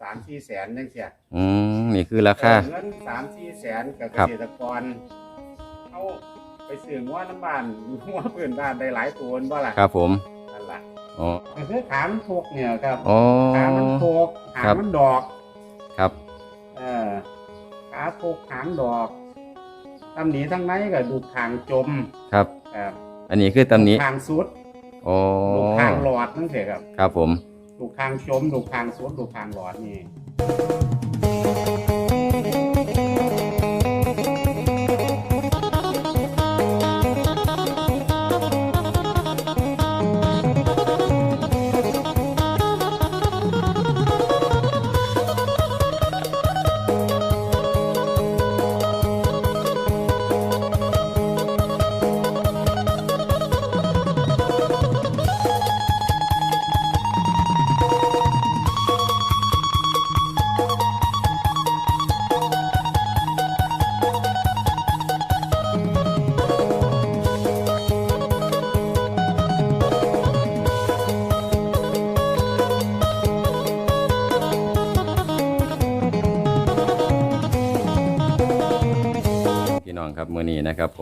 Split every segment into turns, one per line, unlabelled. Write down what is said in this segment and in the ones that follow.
สามสี่แสนจังเสีย
อืมนี่คือราคา
เงินสามสี่แสนกับเก
ครับ
ษตรกรเอาไปซื้องัวน้ำบ้านงัวเพื่อนบ้านได้หลายตัวบ่ล่ะ
ครับผม
นั่นล่ะ
อ๋อ
ก็คือขามันโคกเนี่ยครับ
อ๋อ
ขามันโคกหา
ครั
ง
บ
มันดอก
ครับ
เออขาโคกหางดอกตำหนีทั้งในก็ดูทางจม
ครับ
ครับ
อันนี้คือตำหนี้
ทางสุด
อ๋อ
ดูทางหลอดนั่นเถอะครับ
ครับผม
ดูทางชมดูทางสวดดูทางหลอดนี่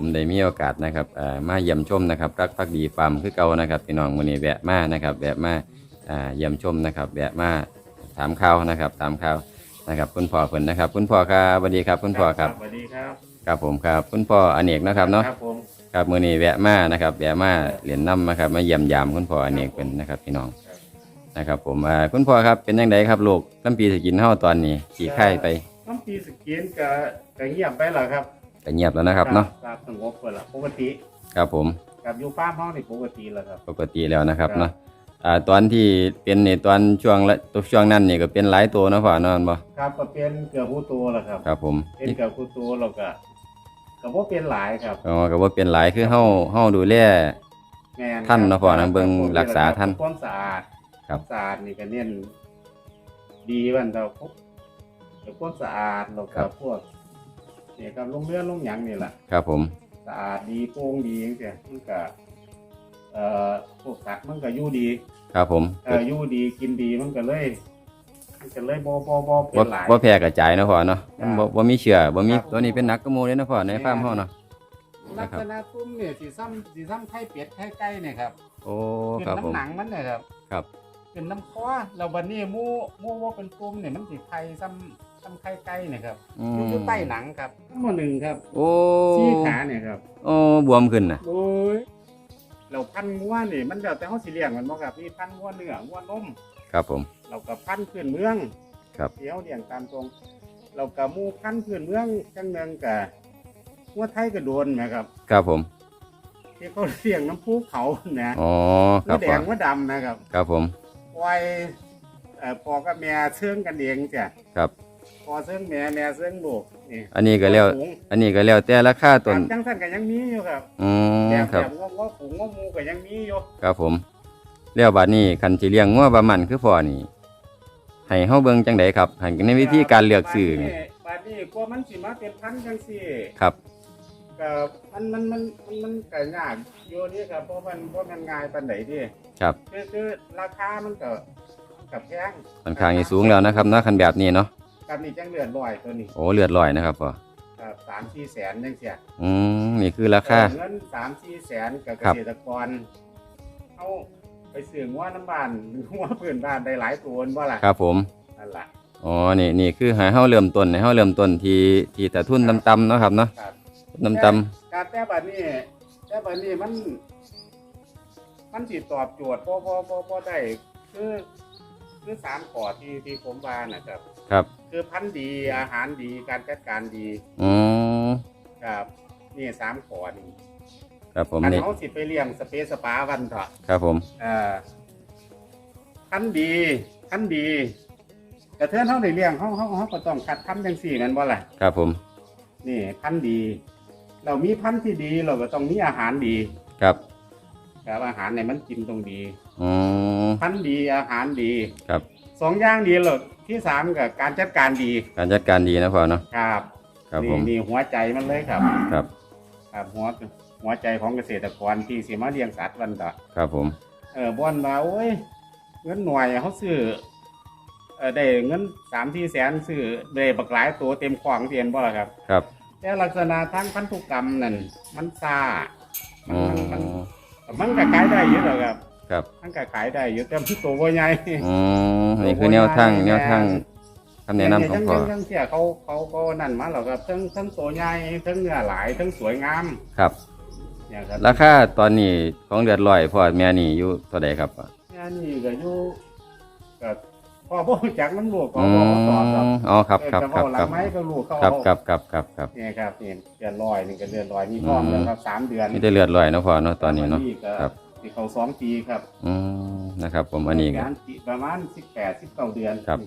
ผมได้มีโอกาสนะครับเอ่อมาเยี่ยมชมนะครับรักพักดีฟาร์มคือเก่านะครับพี่น้องมื้อนี้แวะมานะครับแวะมาอ่าเยี่ยมชมนะครับแวะมาถามข่าวนะครับถามข่าวนะครับคุณพ่อเพิ่นนะครับ คุณพ่อครับสวัสดีครับคุณพ่อครับ
สวัสดีครับ
ครับผมครับคุณพ่ออเนกนะครับเนาะ
ครับผม
ครับมื้อนี้แวะมานะครับแวะมาเหรียญน้ำนะครับมาเยี่ยมยามคุณพ่ออเนกเป็นนะครับพี่น้องนะครับผมอ่าคุณพ่อครับเป็นยังไงครับลูกลำปีสกินเฮาตอนนี้ขี่ไข่ไป
น้ำปีสกินก็ก็เงียบไปแล้วครับ
ก็เงียบแล้วนะครับเนาะ
ครับสงบไปแล้วปกติ
ครับผม
กับอยู่ฟาร์มเฮานี่ปกติแล้วครับ
ปกติแล้วนะครับ
ครับ
เนาะอ่าตอนที่เป็นในตอนช่วงละตัวช่วงนั้นนี่ก็เป็นหลายตัวเนาะพ่อเนาะบ่
ครับก็เป็นเกือบผู้ตัวแล้วครับ
ครับผม
เป็นเกือบผู้ตัวแล้วก็ก็บ่เป็นหลายครับ
อ๋อก็บ่เป็นหลายคือเฮาเฮาดูแล
แม่น
ท่านเนาะพ่อนะเบิ่งรักษาท่าน
ความสะอาด
ครับ
สะอาดนี่ก็เน้นดีวันเราพบแต่ความสะอาดแล้วก็พวก เนี่ยครับลงเรือลงหยังนี่แหละ
ครับผม
สะอาดดีโปร่งดีจังซี่มันก็เอ่อพวกสัตว์มันก็อยู่ดี
ครับผม
เอ่ออยู่ดีกินดีมันก็เลยมันก็เลยบ่บ่บ่เป็
บ่
นหลาย
บ่แพร่กระจายเนาะพ่อเนาะ
ครับ
บ่บ่มีเชื้อบ่มี
ครับ
ตัวนี้เป็นหนักกระโมเลยเนาะพ่อในฟาร์มเฮาเนาะ
ลักษณะตุ้มเนี่ยสีซ้ำสีซ้ำไข่เป็ดไข่ไก่เนี่ยครับ
โอ้
เป็น
ครับผม
น้ำหนังมันเนี่ยครับ
ครับ
เป็นน้ำคอเราบันนี้หมูหมูว่าเป็นตุ้มเนี่ยมันสีไข่ซ้ำ ซ้ำไข่ไก่เนี่ยครับ
อื
อยู่
ม
อยู่ใต้หนังครับหมอหนึ่งครับ
โอ้
สี่ขาเนี่ยครับ
โอ้บวมขึ้นน่ะ
โอ้ยเราพันงัวนี่มันแล้วแต่เขาสิเลี้ยงมันบ่ครับมีพันงัวเนื้องัวนม
ครับผม
เรากับพันธุ์พื้นเมือง
ครับ
เดี๋ยวเลี้ยงตามตรง เรากับหมูพันธุ์พื้นเมืองจังเนืองกับงัวไทยก็โดนนะครับ
ครับผม
ที่เขาเลี้ยงน้ำพุเขานะ
อ๋อค
งั
รั
ว
บ
แด
พ่อง
งัวดำนะครับ
ครับผม
ไว้เอ่อพอกับแม่เชื่องกันเองจ้ะ
ครับ
พ อเชื่องแม่แม่เชื่องลูกนี่
อันนี้ก็แล้ว
ฝูง
อันนี้ก็แล้วแต่ราคา
ค
ต้
รั
น
บจังสั้นก็ยังมีอยู่ครับ
อืม
แบบ
ครั
แบบบงงฝูงงมูก็ยังมีอยู่
ครับผม แล้วบัดนี้คันสิเลี้ยงงัวบะมันคือพ่อนี่ให้เฮาเบิ่งจังไดครับให้ในวิธีการเลือกซื้อนี่
บาดนี้กลัวมันสิมาเป็นพันธุ์จังซี่
ครับ
ก็มันมันมันมันมันก็ยากอยู่นี่ครับเพราะมันเพราะมันง่ายปานใดดิ
ครับ
คือคือราคามันก็กับแพง
ค่อนข้างสิสูงแล้วนะครับเนาะคันแบบนี้เนาะ
กับนี่จังเลือดลอยตัวนี้
โอ้เลือดลอยนะครับพ่อ
ครับสามสี่แสนจังเสีย
อืมนี่คือราคา
เงินสามสี่แสนกับเก
ครับ
ษตรกรเอาไปซื้องัวน้ำบ้านงัวพื้นบ้านได้หลายตัวบ่ล่ะ
ครับผม
นั่นล่ะ
อ๋อนี่นี่คือให้เฮาเริ่มต้นให้เฮาเริ่มต้นที่ที่แต่ทุนต่ำๆเนาะครับเนาะ
ครับ
ต่ำ
การแต่บัดนี้แต่บัดนี้มัน มันสิตอบโจทย์พอพอพอพอได้คือคือสามข้อที่ที่ผมว่านะครับ
ๆ ครับ
คือพันธุ์ดีอาหารดีการจัดการดี
อืม
ครับนี่สามข้อนี่
ครับผม
คัน
นี่
เขาสิไปเลี้ยงสเปซสปาวันเถอะ
ครับผม
เอ่อพันธุ์ดีพันธุ์ดี แต่เทื่อเขาได้เลี้ยงเขาเขาเขาก็ต้องคัดพันธุ์จังสี่แมันบ่ล่ะ
ครับผม
นี่พันธุ์ดี เรามีพันธุ์ที่ดีเราก็ต้องมีอาหารดี
ครับ
ครับอาหารเนี่ยมันกินตรงดี
อืม
พันธุ์ดีอาหารดี
ครับ
สองอย่างดีเลยที่สามกับการจัดการดี
การจัดการดีนะพ่อเนาะ
ครับ
ครับผ
นี่
ม
นี่หัวใจมันเลยครับ
ครับ
ครับหัวหัวใจของเกษตรกรที่สิมาเลี้ยงสัตว์วันต่อ
ครับผม
เออบ่อนมาโอ้ยเงินหน่วยเขาซื้อเอ่อได้เงินสามที่แสนซื้อได้บักหลายตัวเต็มของเตียนบ่ล่ะครับ
ครับ
แต่ลักษณะทางพันธุกรรมนั่นมันซามั
อ๋
น
อ
มันมันมันก็ขายได้อยู่หรอกครับ
ครับ
มันก็ขายได้อยู่แต่มันตัวบ่ใหญ่
อืมนี่คือแนวทางแนวทางคำแนะนำของพ่อ
ทั้งทั้งเสียเขาเขาก็นั่นมาแล้วครับทั้งทั้งตัวใหญ่ทั้งเนื้อหลายทั้งสวยงาม
ครับ
เนี่ยครับ
ราคาตอนนี้ของเลือดลอยพ่อแม่นี่อยู่เท่าใดครับ
งานนี่ก็อยู่ก็พ่อบ่รู้จักน้ำลูกก็
อื
บ่ตอบครับ
มอ๋อครับครับ
เออ
ครับ
จะเว้าหลั
ครั
ง
บ
ไม้ก็ลูกเขา
ครับ
เอา
ครับครับครับครับ
เนี่ยครับนี่เดือนลอยนี่ก็เดือนลอยมีท้อง
อืม
แล้วครับสามเดือน
มีแต่เลือดลอยเนาะพ่อเนาะตอนนี้เนาะ
ก็
ครับ
ที่เขาสองปีครับ
อืมนะครับ ผมอันนี้ก็
งานปีประมาณสิบแปดสิบเก้าเดือน
ครับ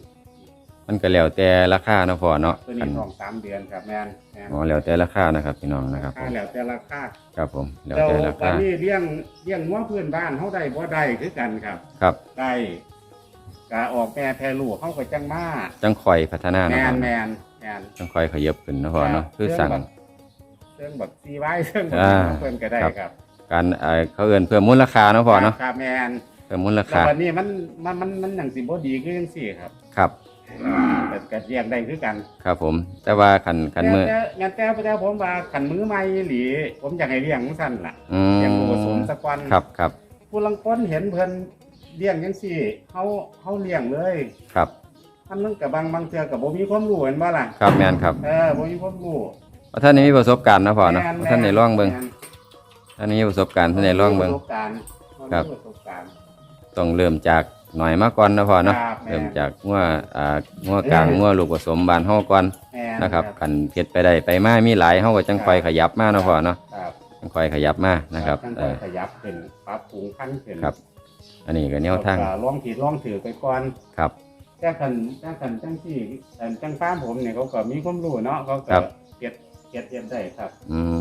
มันก็แล้วแต่ราคาเนาะพ่อเนาะ
ตัว
คั
นี้
น
ท้องสามเดือนครับแมนแมน
อ๋อแล้วแต่ราคานะครับพี่น้องนะครับผ
ค่ามแล้วแต่ราคา
ครับผมแล้ว
เรา
แต่รา
ตอ
คาน
นี้เลี้ยงเลี้ยงงัวพื้นบ้านเขาได้บ่ได้คือกันครับ
ครับ
ได้กาออกแม่แพรลูกเขาก็จังมา
จังคอยพัฒนา
แม
เนาะพ่อน
แม
เนาะ
นแมน
จังคอยขยับขึ้นเนาะพ่อเนาะคือสั่ง
เครื่องแบบซีไว้เครื่องแบบ
อ่า
เพิ่นก็ได้
ครับ
ครับ
การเอ่อเขาเอิ้นเพิ่มมูลค่าเนาะพ่อเนาะ
ครับแมน
เพิ่มมูล
แล้ว
ค่า
วันนี้มันมันมันมันอย่างสิบ่ดีคือจังซี่ครับ
ครับ
แต่ก็เรียกได้คือกัน
ครับผม แต่ว่าคันคันมือ
แต่แต่งั้นแต่แต่ผมว่าขันมือใหม่หลีผมอยากให้เลี้ยงสั้นล่ะ
อื
เลี้ยง
ม
ผสมสักวัน
ครับครับ
ผู้ลังคนเห็นเพิ่นเลี้ยงจังซี่เฮาเฮาเลี้ยงเลย
ครับ
มันนึงกับบางบางเทื่อกับบ่มีความรู้เห็นบ่ล่ะ
ครับแม่นครับ
เออบ่มีความรู้
ว่าท่านนี้มีประสบการณ์เนาะพ่อเนาะ
แม่
ว่าท่านได้ลองเบิ่ง
แม่น
ท่านนี้มีประสบการณ์ท่านได้ลองเบิ่ง
ประสบการณ์
ครับ
ประสบการณ์
ต้องเริ่มจากหน่อยมาก่อนเนาะพ่อเนาะ
ครับแม่น
เริ่มจากงัวอ่างัวกลางงัวลูกผสมบานเฮาก่อน
แม่น
นะครับคันเฮ็ดไปได้ไปมามีหลายเฮาก็จังค่อยขยับมาเนาะพ่อเนาะ
ครับ
จังค่อยขยับมานะครับ
ท่าน
เอ
ก็
อ
ขยับขึ้นปรับปรุงขั้นขึ้น
ครับ อันนี้ก็แนวทาง
แล้วก็ลองผิดลองถือไปก่อน
ครับ
แต่คันแต่คันจังที่อันจังฟ้ามผมเนี่ยเขาก็มีความรู้เนาะเขาก็
ครับ
เก็ดเก็ดเก็ดได้ครับ
อืม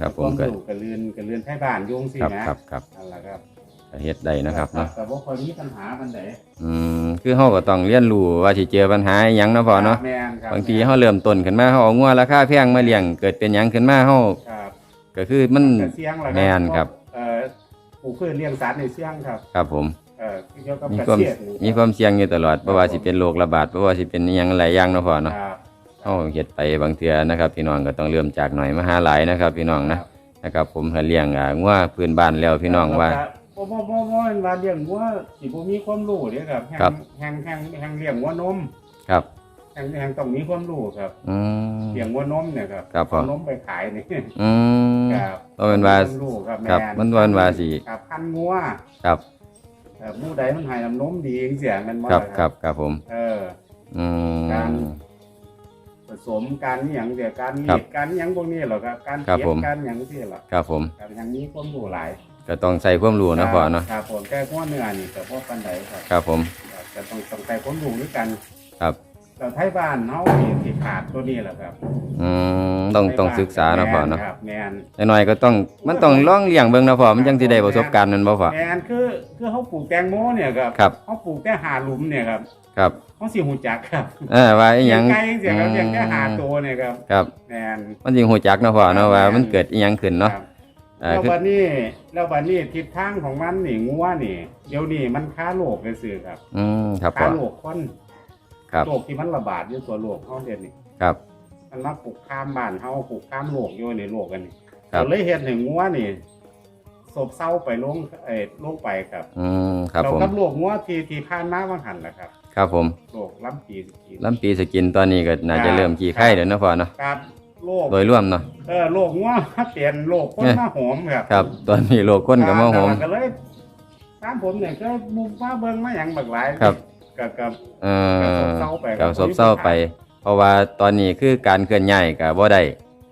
ครับผ
ค
ม
วาม
ก็
รู้กับเรือนกับเรือนไทยบ้านอยุ่จั่งสิ
ครับ
นะครับ
ครับ
นั่นแหละครับ
ก็เฮ็ดได้นะครับเนาะ
แต่ว่าคนมีปัญหาปันไหน
อืมคือเฮาก็ต้องเรียนรู้ว่าสิเจอปัญหาอิหยังเนาะพ่อเนาะ
แม่นครับ
บางทีเฮาเริ่มต้นขึ้นมาเฮาเอางัวราคาแพงมาเลี้ยงเกิดเป็นหยังขึ้นมาเฮา
ครับ
ก็คือมัน
ก็เสี่ยงแหละ
แม่นครับ
เอ่อปลูกพืชเลี้ยงสัตว์ในเสี่ยงครับ
ครับผม
เอ่อเกี่ยวกับ
มี
เก
ความ
ษตรนี่
มีความเสี่ยงอยู่ตลอดเพราะว่าสิเป็นโรคระบาดเพราะว่าสิเป็นอิหยังหลายอย่างเนาะพ่อเนาะ
ครับ
เฮาเฮ็ดไปบางเทื่อนะครับ พี่น้องก็ต้องเริ่มจากหน่อยมาหาหลายนะครับ พี่น้องนะนะครับ ผมให้เลี้ยงอ่างัวพื้นบ้านแล้วพี่น้องว่า
บ่บ่บ่บ่เห็นว่าเลี้ยงวัวสิบ่มีความรู้เด้ครับแฮง
ครับ
แฮงแฮงแฮงเลี้ยงวัวนม
ครับ
แฮงแฮงต้องมีความรู้ครับ
อืม
เลี้ยงวัวนมเนี่ยครับ
ครับผม
เอานมไปขายนี่
อืม
ครับ
เพราะเป็นว่า
ต้องรู้ครับ
ครับ
แมั
นว่าว่าสิ
ครับพันงัว
ครับ
ครับหมู่ใดมันให้น้ำนมดีจังซี่แมันบ่
ครับ
ล่ะ
ครับครับผม
เออ
อื
การ
ม
ผ สมการอหย่างเดียวการ
ครั
มี
บ
ดการอหย่างพวกนี้หรอกครับการ
ครับ
เก็บ
ผม
การอหย่างที่หรอก
ครับผม
ครับอย่างนี้ความรู้หลาย
ก็ต้องใส่ความรู้นะพ่อเนาะ
ครับผมแก้หัวเนื้อนี่แต่พวกปันไดครับ
ครับผม
ครับจะต้องต้องใส่ความรู้ด้วยกัน
ครับ
เราไทยบ้านเฮานี่สิขาดตัวนี้แหละครับ
อืม ต้องต้องศึกษานะพ่อเนาะ
แม่ครับแมน
หน่อยๆก็ต้องมันต้องลองเลี้ยงเบิ่งนะพ่อมันจังสิได้ประสบการณ์นั่นบ่พ่อ
แมนคือคือเขาปลูกแตงโมเนี่ยครับ
ครับ
เขาปลูกแต่หาหลุมเนี่ยครับ
ครับ
เขาสิหูจักครับ
เออว่าอีหยัง
เลี้ยไก่เสียครับเลี้ยงแค่หาตัวเนี่ยครับ
ครับ
แมน
มันสิฮู้จักเนาะพ่อเนาะว่ามันเกิดอีหยังขึ้นเนาะ
ครับ
เอ่อ
แล้ว
คือ
วันนี้แล้ววันนี้ทิศทางของมันนี่งัวนี่ เดี๋ยวนี้มันค้าโลกเลยสื่อครับ
อืมครับ
ค้า
พ่อ
โลกคน
ครับ
โลกที่มันระบาดอยู่ตัวโลกเขาเด่นนี่
ครับ
มันมาปลูกข้ามบ้านเฮาปลูกข้ามโลกอยู่ในโลกกันนี่
ครับ
ก็เลยเฮ็ดให้งัวนี่ศพเศร้าไปลงเอ้ยลงไปครับ
อืมครับ
เรา
ผม
กับโลกงัวที่ที่ผ่านมาบางหันแหละครับ
ครับผม
โลกล้ำปีสกี
ลำปีสกินตอนนี้ก็น่าจะเริ่มขี้ไข้แล้วเนาะพ่อเนาะ
ครับโลก
โดยรวมเนาะ
เออโลกงัวเปลี่ยนโลกคน
เนี่ย
มาหอมครับ
ครับ ตอนนี้โลกคนก็มาโหม
ก็เลยตามผมเนี่ยก็มุมมาเบิ่งมาหยังบักหลาย
ครับ
กับกับ
เอ่
กับศ
อ
พเศร้าไป
กับซบเศร้าไป เพราะว่าตอนนี้คือการเคลื่อนย้ายก็บ่ได้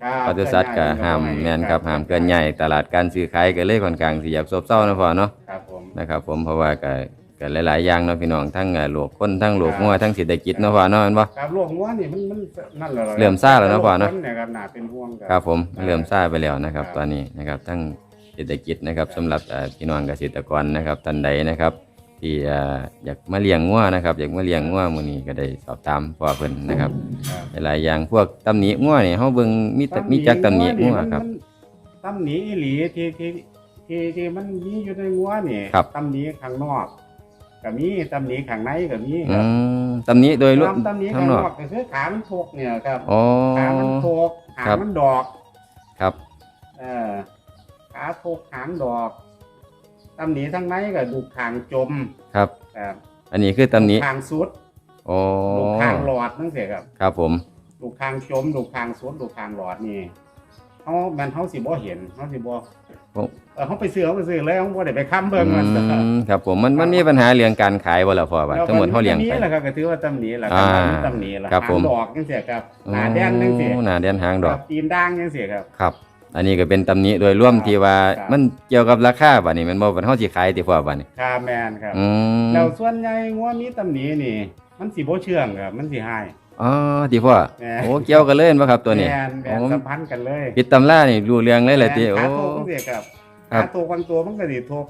ครับ
ปศุสัตว์ก็ห้ามแม่นครับห้ามเคลื่อนย้ายตลาดการซื้อขายก็เลยค่อนข้างสิอยากซบเซาเนาะพ่อเนาะ
ครับผม
นะครับ ผมเพราะว่าก็ก็หลายๆอย่างเนาะพี่น้องทั้งเอ่อโลกคนทั้งโลกงัวทั้งเศรษฐกิจเนาะพ่อเนาะแม่นบ่
ครับโลกงัวนี่มันมันนั่นแหละ
เริ่มซ่าแล้วนะพ่อเนาะ
โลกคเนี่ยครับน่าเป็นห่วง
ครับผมเริ่มซ่าไปแล้วนะครับ
ครับ
ตอนนี้นะครับทั้งเศรษฐกิจนะครับสำหรับเอ่อพี่น้องเกษตรกรนะครับท่านใดนะครับ ที่เอ่ออยากมาเลี้ยงงัวนะครับ อยากมาเลี้ยงงัวมื้อนี้ก็ได้สอบถามพ่อเพิ่นนะครับ
ครับ
หลายๆอย่างพวกตำหนิงัวนี่เฮาเบิ่งมีแต่มีจักตำหนิงัวครับ
มันตำหนิอีหลีที่ที่ที่ที่มันมีอยู่ในงัวนี่
ครับ
ตำหนิข้างนอกก็มีตำหนิข้างในก็มีค
อื
รับ
มตำนี้โดยรวม
ตำหนิ
ทั้
ข้างง
น
น
อ
อกกก็คือขามันทกเนี่ยครับ
อ๋อ
ขามันทกหาง
ครับ
มันดอก
ครับ
เออขาทกหางดอก ตำหนิทั้งในก็ดูกคางจม
ครับ
ครับ
อันนี้คือตำนี้
ดูกคางสุด
โอ้
ดูกคางหลอดนั่นเสียครับ
ครับผม
ดูกคางจมดูกคางสุดดูกคางหลอดนี่เขาแมันเขาสิบ่เห็นเขาสิบ่
ผม
เออเขาไปซื้อเขาไปซื้อแล้วเขาบ่ได้ไปค้ำเบิ่งมัน
อืมครับผมมันมันมีปัญหาเรื่องการขายบ่ล่ะพ่อว่าทั้งหมดเฮาเลี้ยง
นี้
ไป
แหละครับก็ถือว่าตำหนิแหละ
อ่า
ครับตำหนิแหละ
ครับผม
หางดอกจังเสียครับหน้าแดนจังเสีย
โอ้หน้าแดนหางดอก
ครับตีนด่างจังเสียครับ
ครับ อันนี้ก็เป็นตำหนิโดยร่วมที่ว่า
ครับ
มันเกี่ยวกับราคาบัดนี้แมันบ่เป็นเฮาสิขายติพ่อบัดนี้
ครับแมนครับ
อืม
แล้วส่วนใหญ่งัวมีตำหนินี่ มันสิบ่เชื่องครับมันสิหาย
อ๋อติพ่อ
แม่
โอ้เกี่ยวกันเลยเห็นบ่ครับตัวนี้
แมนแมน
โอ้
สัมพันธ์กันเลย
ผิดตำรานี่รู้เรื่องเลยแหละติ
แม่น
โอ้
ขาโตกจังเสียครับ
ครั
ขา
บ
โตกบางตัวมันก็สิทก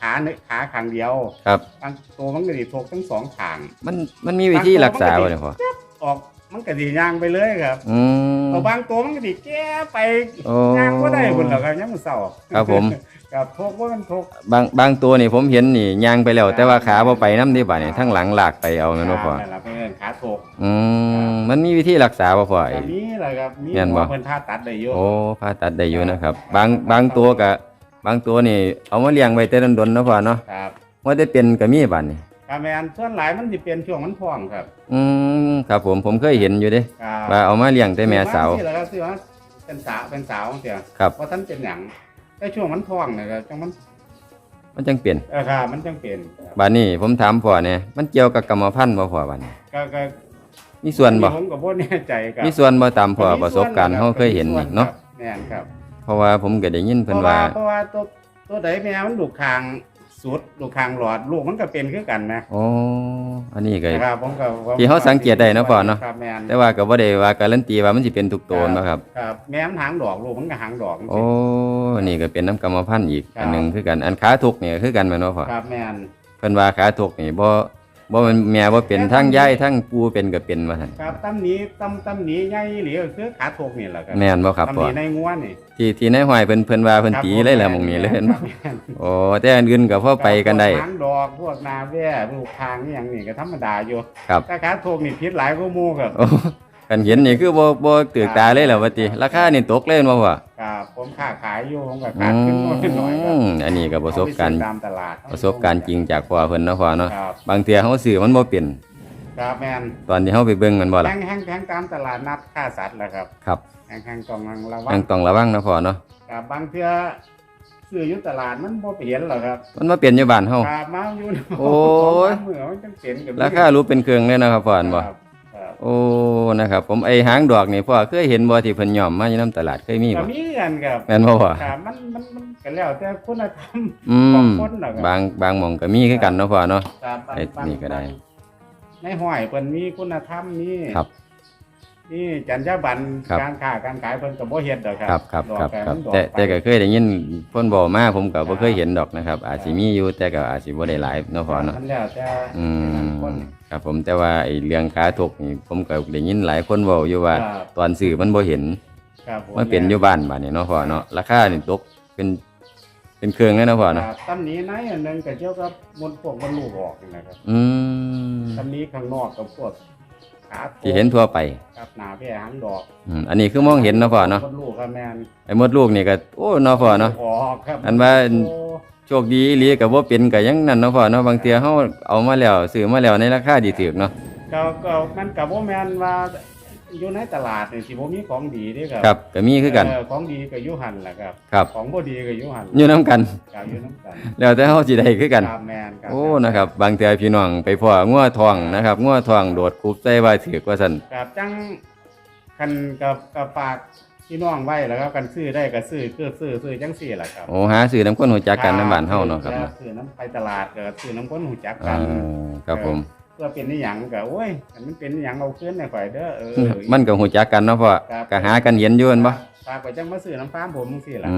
ขาหนึ่งขาข้างเดียว
ครับ
บางตัวมันก็สิทกทั้งสองข้าง
มันมันมีวิธีรักษาบ่เนี่ยพ่อ
ออก มันก็สิย่างไปเลยครับ
อืม
เอาบางตัวมันก็สิแก้ไป
โอ้
ย่างบ่ได้พุ่นหรอกครับยังมื้อเช้า
ครับผม
ครับทกว่ามันทก
บางบางตัวนี่ผมเห็นนี่ย่างไปแล้ว แต่ว่าขาบ่ไปนำที่บัดนี้ทั้งหลังลากไปเอาแม่นบ่พ่อ
นั่นล่ะเพิ่นขาโถก
อืมมันมีวิธีรักษาบ่พ่อไอ้
แบบนี้แหละครับมี
แม่นบ่
หมอเพิ่นผ่าตัดได้อยู่
โอ้ผ่าตัดได้อยู่นะครับ บางบางตัวก็บางตัวนี่เอามาเลี้ยงไว้แต่ดนๆเนาะพ่อเนาะ
ครับ
ว่าได้เป็นก็มีบัดนี้
ครับแม่นส่วนหลายมันสิเป็นช่วงมันท้องครับ
อืมครับผมผมเคยเห็นอยู่เด้
ครับ
ว่าเอามาเลี้ยงแต่แม่สาว
นี่แหละครับที่ว่าเป็นสาวเป็นสาวเสีย
ครับ
เพราะท่านเป็นหยังแต่ช่วงมันท้องเนะครับจังมัน
มันจังเปลี่ยน
เออครับมันจังเป็นครับ
บัดนี้ผมถามพ่อเนี่ยมันเกี่ยวกับกรรมพันธุ์บ่พ่อบัดนี้
ก็ก็
มีส่วนบ่
ผมก็บ่แน่ใจครับ
มีส่วนบ่ตามพ่อประสบการณ์เฮาเคยเห็นนี่เนาะ
แม่นครับ
เพราะว่าผมก็ได้ยิน
เพ
เพิ่น
ราะ
ว่า
ว่าเพราะว่าตัวตัวใดแม่มันลูกคาง สุดลูกคางหลอดลูกมันก็เป็นคือกันนะ
โอ้อันนี้ก็
นะครับผมก็ผม
ที่เขาสังเกตได้เนาะพ่อเนาะ
ครับแม่น
แต่ว่าก็บ่ได้ว่าการันตีว่ามันสิเป็นทุกตัวนะครับ
ครับแม่มันหางดอกลูกมันก็หางดอก
โอ้อันนี้ก็เป็นน้ำกรรมพันธุ์อีก
ครับ
อันหนึงคือกันอันขาทุกเนี่ยคือกันแม่นบ่พ่อ
ครับแม่น
เพิ่นว่าขาทุกนี่บ่ บ่แมันแม่บ่เป็นทั้งยายทั้งปูเป็นก็เป็นว่าซั่น
ครับตำหนี้ตำตำหนี้ใหญ่หรือคือขาโถกนี่แหละครับ
แม่นบ่ครับ
ตำห
พ่อ
นี้ในงัวนี่
ที่ที่ในห้อยเพิ่นเพิ่นว่าเพิ่นตีเลยแหละหมองนี้เลยเห็นบ่
ครับแม่น
โอ้แต่อันอื่นก็พอไปกันได้
พวหางดอกพวกนาแว่ลูกคางนี่อย่างนี้ก็ธรรมดาอยู่
ครับ
แต่ขาโถกนี่พิษหลายกว่าหมู่ครับ
โอ้ กันเห็นนี่คือบ่บ่ตื่นตาเลยแหละว่าติราคานี่ตกเลยแม่นบ่พ่อ
ครับผมค้าขายอยู่ผมก็
อื
ขาดขึ้นน้อยหน่อยครับ
มอันนี้ก็ประสบการณ์
เอไปซื้อตามตลาด
ประสบการณ์จริงจากพ่อเพิ่นเนาะพ่อเนาะ
ครับ
บางเทื่อเฮาซื้อมันบ่เป็น
ครับแม่น
ตอนที่เฮาไปเบิ่งมันบ่ล่ะ
แห้งแห้งแห้งตามตลาดนัดฆ่าสัตว์แหละครับ
ครับ
แห้งแห้งต้องระวั
ยังงต้องระวังนะพ่อเนาะ
ครับบางเทื่อซื้ออยู่ตลาดมันบ่เห็นหรอกครับ
มันมาเปลี่ยนอยู่บ้านเฮา
ครับมาอยู่
โอ้ย
สงสามมื้อมันจังเป็นกับ
ราคารู้เป็นเครื่องเลยนะครับพ่ออันบ่
ครับครับ
โอ้นะครับ ผมไอ้หางดอกนี่พ่อเคยเห็นบ่ที่เพิ่นย่อมมาอยู่นํตลาดเคยมี
ก็
บ่
มีกันครับ
แม่นบ่พ่อ
ครับมันมันมันก็แล้วแต่คุณธรรม
อื
ของ
ม
คนน่ะครับ
บางบางหม่องก็มีคือกันเนาะพ่อเนาะ
ครับบาง
ไอ้
บาง
นี่ก็ได้
บางในห้อยเพิ่นมีคุณธรรมนี่
ครับ
นี่จรรยาบรรณ
ครับ
การค้าการขายเพิ่นก็บ่เฮ็ดดอกครั
ครับครับ
ดอก
ครับ
แต่
ครับ
มันดอก
แต่
ไป
แต่ก็เคยได้ยินเพิ่นบอกมาผมก็บ่เคยเห็นดอกนะครับ อาจสิ
ครับ
มีอยู่แต่ก็อาจสิบ่ได้หลายเนาะพ่อเนาะ
มันแล้วแต่
อืม
คน
ครับผมแต่ว่าไอ้เรื่องขาถกนี่ผมก็ได้ยินหลายคนเว้าอยู่ว่า
ครับ
ตอนซื้อมันบ่เห็น
ครับผ
มันเป็นอยู่บ้านบัดนี้เนาะพ่อเนาะราคานี่ตกเป็นเป็นเครื่องเลยเนาะพ่อ
ค
เนาะ
รับตำหนี้ในอันหนึงก็เกี่ยวกับมดพวกมันลูกออกนี่นะครับ
อืม
ตำหนี้ข้างนอกกับพวกขาโต
ที่เห็นทั่วไป
ครับหน้าแพร่หางดอก
อืมอันนี้คือมองเห็นเนาะพ่อเนาะ
มดลูกครับแม่น
ไอ้มดลูกนี่ก็โอ้เนาะพ่อเนาะ
ออกครับ
อันว่า
โอ้
โชคดีอีหลีก็บ่เป็นก็ยังนั่นเนาะพ่อเนาะบางเทื่อเฮาเอามาแล้วซื้อมาแล้วในราคาดีถูกเนาะ
ก็ก็มันก็บ่แม่นว่าอยู่ในตลาดนี่สิบ่มีของดีเด้ครั
ครับก็มีคือกัน
เของดีก็อยู่หั่นแหละครับ
ครับ
ของบ่ดีก็อยู่หั่น
อยู่นํกัน
ก็อยู่นํกัน
แล้วแต่เฮาสิได้คือกัน
ครับแม่นครับ
โอ้ นะครับ บางเทื่อพี่น้องไปพ่องัวทองนะครับงัวทองโดดคุบใส่ว่าถือกว่าซั่น
ครับจังคันกับกับฝาก พี่น้องไว้แล้วครับกันซื้อได้ก็ซื้อคือซื้อซื้อจังซี่แหละครับ
โอ้หาซื้อน้ำคนหูจักกันในบ้านเฮาเนาะครับ
แล้ว
เนาะ
ซื้อน้ำไปตลาดก็ซื้อน้ำคนหูจักกั
อ่านครับผม
เพื่อเป็นนิหยังก็โอ้ยอันมันเป็นนิหยังเอาขึ้นในข่อยเด้อเออ
มันก็หูจักกันเนาะพ่อ
ครับ
ก็หากันเห็นอยู่แม่นบ่
ฝากไปจังมาซื้อน้ำฟาร์มผมจังซี่ล่ะ
อื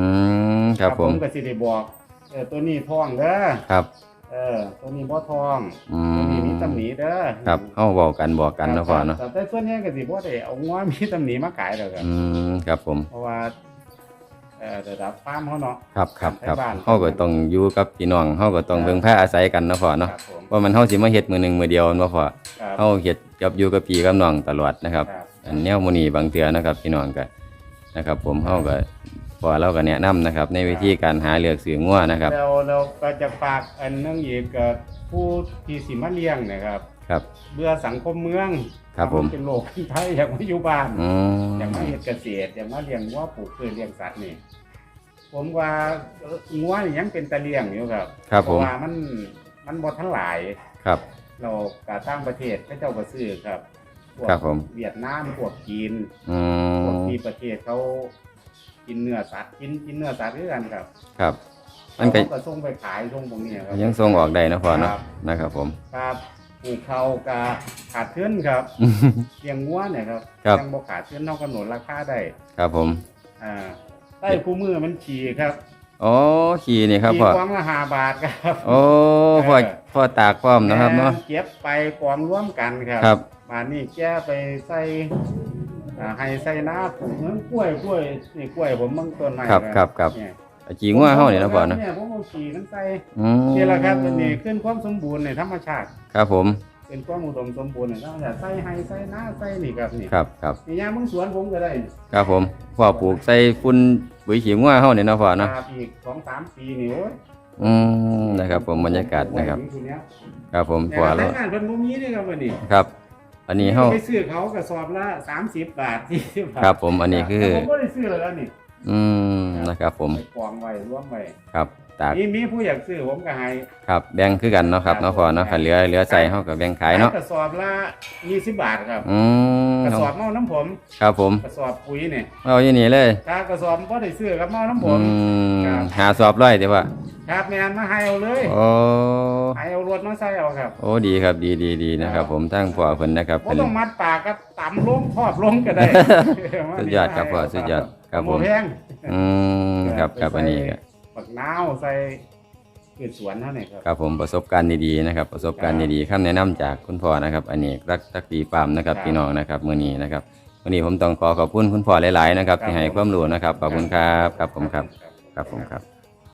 มครับผม
ก็สิได้บอกเออตัวนี้ท้องเด้อ
ครับ
เออ ตัวนี้บ่ท้อง
อื
ตัวนี้
ม
มีตำหนิเด้อ
ครับเฮาเว้ากันบอกกันเนาะพ่อเนาะ
แต่แต่ส่วนใหญ่ก็สิบ่ได้เอางัวมีตำหนิมาขายดอกครับ
อืมครับผม
เพราะว่าเอ่อระดับฟาร์มเขาเนาะ
ครับครับครับ
ไปบ้าน
เฮาก็ต้องอยู่กับพี่น้องเฮาก็ต้อง
ครับ
เพิ่งพาอาศัยกันเนาะพ่อเนาะ
ครับผม
ว่ามันเฮาสิมาเฮ็ดมื้อหนึงมื้อเดียวเนาะพ่อ
ครับ
เฮาเฮ็ดกับอยู่กับพี่กับน้องตลอดนะครับ
ครับ
อันแนวมื้อนี้บางเทื่อนะครับพี่น้องก็นะครับ ผมเฮาก็ พอเราก็แนะนำนะครับ ในวิธีการหาเลือกซื้องัวนะครับ
แล้วเราก็จะฝากอันหนึงอีกกับผู้ที่สิมาเลี้ยงนะครับ
ครับ
เบื่อสังคมเมือง
ครับผม
เป็นโลกที่ไทยอยากมาอยู่บ้าน
อืม
อยากมาเฮ็ดเกษตรอยากมาเลี้ยงวัวปลูกพืชเลี้ยงสัตว์นี่ผมว่าเอ่องัวนี่ยังเป็นตะเลี้ยงอยู่ครับ
ครับ
เพ
ผม
ราะว่ามันมันบ่ทันหลาย
ครับ
เรากาตั้งประเทศเขาเจ้าก็ซื้อครับพวก
ครับผม
เวียดนามพวกจีน
อื
พวก
ม
ที่ประเทศเขา กินเนื้อสัตว์กินกินเนื้อสัตว์ด้วยกันครับ
ครับมันก็
เขาก็ส่งไปขายส่งพวกนี้ครับ
ยังส่งออกได้เนาะพ่อเนาะ
ครับ
นะครับผม
ครับปลูกเขากาขาดทุนครับเลี้ยงงัวเนี่ยครับ
ครับ
ยังบ่ขาดทุนนอกกำหนดราคาได้
ครับผม
อ่าได้คู่มือมันขี่ครับ
อ๋อขี่นี่ครับ
ขี่
พ่อ
กวางละห้าบาทครับ
โอ้พ่อ
เออ
พ่อตากพร้อมนะครับเนาะ
แม่เก็บไปกองร่วมกันครับ
ครับ
มานี่แก้ไปใส่ อ่าให้ใส่หน้าปลูกเหมือนกล้วยกล้วยนี่กล้วยผมบางต้นไม้
ครับครับครับ
เนี่ย
ขี่งัวเฮานี่เนาะพ่อเนาะ
เนี่ยผมเอาขี่มันใส่
อืม
นี่แหละครับตัวนี้ขึ้นความสมบูรณ์ในธรรมชาติ
ครับผม
เป็นความอุดมสมบูรณ์ในธรรมชาติใส่ให้ใส่หน้าใส่นี่ครับนี่
ครับครับ
นี่ยามมึงสวนผมก็ได้
ครับผมพ่อปลูกใส่ฝุ่นปุ๋ยขี้งัวเฮานี่เนาะพ่อเนาะ
ครับอีกสองสามปีนี่โอ้ย
อืมนะครับผมบรรยากาศนะครับ
ไว้อยู่เนี้ย
ครับผม
เนี่ย
พ่อ
ครับ
แล้ว
แต่งงานเพิ่นบ่มีนี่ครับวันนี้
ครับ อันนี้เฮา
ไปซื้อเขากระสอบละ30บาท40บาท
ครับผมอันนี้คือ
แต่ผมบ่ได้ซื้อแล้วนี่
อืมนะครับผม
ไปกองไว้รวมไว้
ครับตาก
มีมีผู้อยากซื้อผมก็ให้
ครับแบ่งคือกันเนาะครับเนาะพ่อเนาะคันเหลือเหลือใส่เฮาก็แบ่งขายเนาะ
กระสอบละ20บาทครับ
อืม
กระสอบเมาน้ำผม
ครับผม
กระสอบปุ๋ยนี่
เอาอย่างนี้เลย
ถ้ากระสอบบ่ได้ซื้อกับเมาน้ำผ
อื
ม
ม
ครับ
หาสอบร้อยเดี๋ยวว่า
ครับแม่นมาให้เอาเลย
โอ้
ให้เอารถมาใส่เอาครับ
โอ้ดีครับดีดีดีนะครับ ผมทั้งพ่อเพิ่นนะครับ
บ่
เป็น
ต้องมัดปากกับตำลงทอดลงก็ได้
สุดยอดครับพ่อสุดยอดครับผม
แพง
อืมครับครับอันนี้ก็
ปักนาวใส่พืชสวนเท่านี้ครับ
ครับผมประสบการณ์ดีๆนะครับ ประสบการณ์ดีๆคำแนะนำจากคุณพ่อนะครับอันนี้รักทักดีฟาร์มนะครับ
ครับ
พี่น้องนะครับมื้อนี้นะครับมื้อนี้ผมต้องขอขอบคุณคุณพ่อหลายๆนะครับ
ครับ
ที่ให้ความรู้นะครับขอบคุณครับครับผมครับครับผมครับ